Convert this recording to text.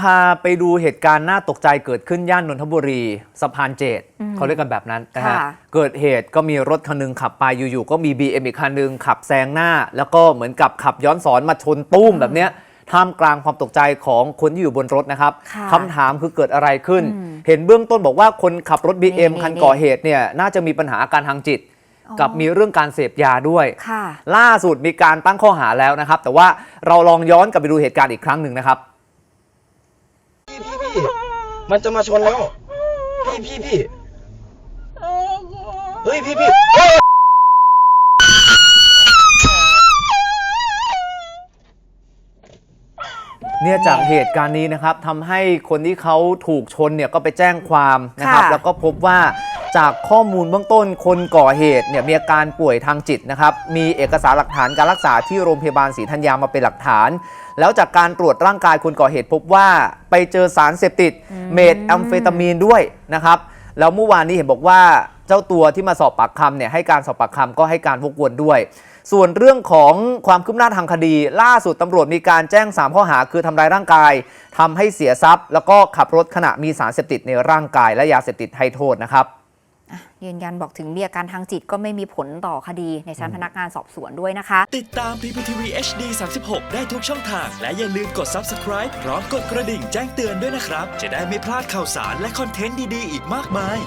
พาไปดูเหตุการณ์น่าตกใจเกิดขึ้นย่านนนทบุรีสะพานเจดอืมเขาเรียกกันแบบนั้นนะฮะ ค่ะ เกิดเหตุก็มีรถคันหนึงขับไปอยู่ๆก็มี BM อีกคันหนึงขับแซงหน้า แล้วก็เหมือนกับขับย้อนสอนมาชนตุ้มแบบเนี้ยท่ามกลางความตกใจของคนที่อยู่บนรถนะครับค่ะคำถามคือเกิดอะไรขึ้น อืมเห็นเบื้องต้นบอกว่าคนขับรถ BM นี่คันนี่ ก่อเหตุเนี่ยน่าจะมีปัญหาอาการทางจิตอ๋อกับมีเรื่องการเสพยาด้วย ค่ะ ล่าสุดมีการตั้งข้อหาแล้วนะครับ แต่ว่าเราลองย้อนกลับไปดูเหตุการณ์อีกครั้งหนึ่งนะครับพี่พี่พี่ มันจะมาชนแล้ว พี่พี่พี่เฮ้ยพี่พี่เฮ้ยเนี่ยจากเหตุการณ์นี้นะครับทำให้คนที่เขาถูกชนเนี่ยก็ไปแจ้งความนะครับ ค่ะ แล้วก็พบว่า จากข้อมูลเบื้องต้นคนก่อเหตุเนี่ยมีอาการป่วยทางจิตนะครับ มีเอกสารหลักฐานการรักษาที่โรงพยาบาลศรีธัญญามาเป็นหลักฐาน แล้วจากการตรวจร่างกายคนก่อเหตุพบว่าไปเจอสารเสพติด เมทแอมเฟตามีนด้วยนะครับ แล้วเมื่อวานนี้เห็นบอกว่าเจ้าตัวที่มาสอบปากคำเนี่ยให้การสอบปากคำก็ให้การวกวนด้วย ส่วนเรื่องของความคืบหน้าทางคดี ล่าสุดตำรวจมีการแจ้ง 3 ข้อหาคือทำร้ายร่างกายทำให้เสียทรัพย์ แล้วก็ขับรถขณะมีสารเสพติดในร่างกายและยาเสพติดให้โทษนะครับ ยืนยันบอกถึงมีอาการทางจิตก็ไม่มีผลต่อคดีในชั้นพนักงานสอบสวนด้วยนะคะ ติดตาม PPTV HD 36 ได้ทุกช่องทาง และอย่าลืมกด subscribe พร้อมกดกระดิ่งแจ้งเตือนด้วยนะครับ จะได้ไม่พลาดข่าวสารและคอนเทนต์ดี ๆ อีกมากมาย